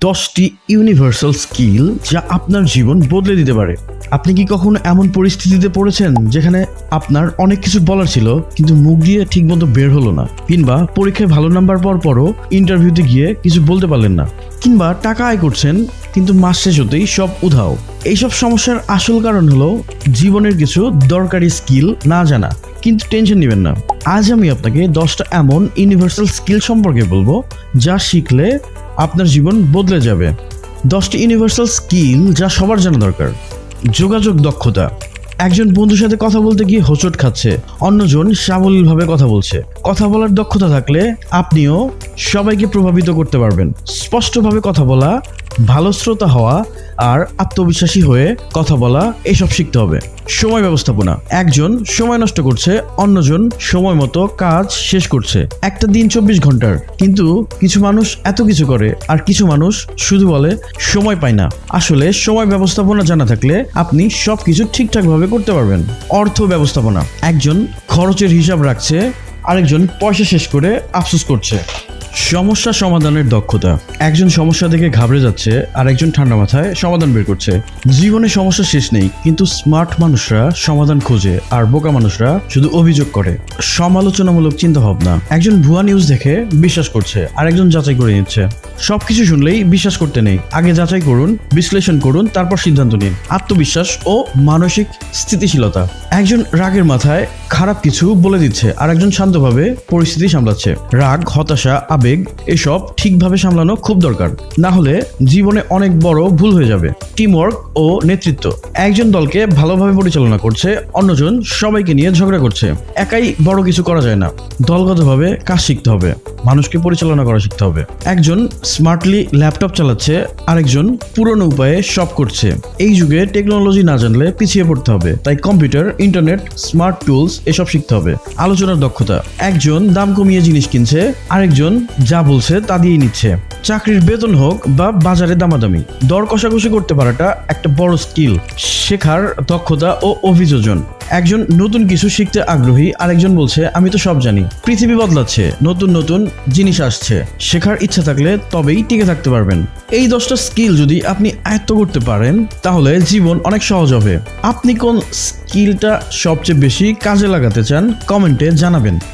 দশটি universal skill যা আপনার জীবন বদলে দিতে পারে। আপনি কি কখনো এমন পরিস্থিতিতে পড়েছেন যেখানে আপনার অনেক কিছু বলার ছিল, কিন্তু মুখ দিয়ে ঠিকমতো বের হলো না? কিংবা পরীক্ষায় ভালো নাম্বার পর পরও ইন্টারভিউতে গিয়ে কিছু বলতে পারলেন না। কিংবা টাকা আয় করছেন, কিন্তু মাস শেষ হতেই সব উধাও। এইসব সমস্যার আসল কারণ হলো, জীবনের কিছু দরকারি স্কিল না জানা। কিন্তু টেনশন নেবেন না। আজ আমি আপনাকে দশটা এমন ইউনিভার্সাল স্কিল সম্পর্কে বলব যা শিখলে আপনার জীবন বদলে যাবে। দশটি ইউনিভার্সাল স্কিল যা সবার জানা দরকার। যোগাযোগ দক্ষতা। একজন বন্ধুর সাথে কথা বলতে গিয়ে হোঁচট খাচ্ছে। অন্যজন সাবলীলভাবে কথা বলছে। কথা বলার দক্ষতা থাকলে আপনিও সবাইকে প্রভাবিত করতে পারবেন। স্পষ্টভাবে কথা বলা, ভালো শ্রোতা হওয়া আর আত্মবিশ্বাসী হয়ে কথা বলা, এসব শিখতে হবে। সময় ব্যবস্থাপনা। একজন সময় নষ্ট করছে, অন্যজন সময় মতো কাজ শেষ করছে। একটা দিন চব্বিশ ঘণ্টার। কিন্তু কিছু মানুষ এত কিছু করে আর কিছু মানুষ শুধু বলে, সময় পায় না। আসলে সময় ব্যবস্থাপনা জানা থাকলে আপনি সব কিছু ঠিকঠাকভাবে করতে পারবেন। অর্থ ব্যবস্থাপনা। একজন খরচের হিসাব রাখছে আরেকজন পয়সা শেষ করে আফসোস করছে। সমস্যা সমাধানের দক্ষতা। একজন সমস্যা দেখে ঘাবড়ে যাচ্ছে আর একজন ঠান্ডা মাথায় সমাধান বের করছে। জীবনে সমস্যা শেষ নেই, কিন্তু স্মার্ট মানুষরা সমাধান খোঁজে আর বোকা মানুষরা শুধু অভিযোগ করে। সমালোচনামূলক চিন্তা ভাবনা একজন ভুয়া নিউজ দেখে বিশ্বাস করছে আর একজন যাচাই করে নিচ্ছে। সবকিছু শুনলেই বিশ্বাস করতে নেই। আগে যাচাই করুন, বিশ্লেষণ করুন, তারপর সিদ্ধান্ত নিন। আত্মবিশ্বাস ও মানসিক স্থিতিশীলতা। একজন রাগের মাথায় খারাপ কিছু বলে দিচ্ছে আর একজন শান্তভাবে পরিস্থিতি সামলাচ্ছে। রাগ, হতাশা, আবেগ, এসব ঠিকভাবে সামলানো খুব দরকার। না হলে জীবনে অনেক বড় ভুল হয়ে যাবে। টিমওয়ার্ক ও নেতৃত্ব। একজন দলকে ভালোভাবে পরিচালনা করছে, অন্যজন সবাইকে নিয়ে ঝগড়া করছে। একাই বড় কিছু করা যায় না। দলগতভাবে কাজ শিখতে হবে। মানুষকে পরিচালনা করা শিখতে হবে। একজন স্মার্টলি ল্যাপটপ চালাচ্ছে, আরেকজন পুরনো উপায়ে সব করছে। এই যুগে টেকনোলজি না জানলে পিছিয়ে পড়তে হবে। তাই কম্পিউটার, ইন্টারনেট, স্মার্ট টুলস এসব শিখতে হবে। আলোচনার দক্ষতা। একজন দাম কমিয়ে জিনিস কিনছে, আরেকজন যা বলছে তা দিয়ে নিচ্ছে। চাকরির বেতন হোক বা বাজারে দামাদামি, দর কষাকষি করতে পারাটা একটা বড় স্কিল, শেখার দক্ষতা ও অভিযোজন। একজন নতুন কিছু শিখতে আগ্রহী, আরেকজন বলছে, আমি তো সব জানি। পৃথিবী বদলাচ্ছে, নতুন নতুন জিনিস আসছে। শেখার ইচ্ছা থাকলে তবেই টিকে থাকতে পারবেন। এই দশটা স্কিল যদি আপনি আয়ত্ত করতে পারেন, তাহলে জীবন অনেক সহজ হবে। আপনি কোন স্কিলটা সবচেয়ে বেশি কাজে লাগাতে চান, কমেন্টে জানাবেন।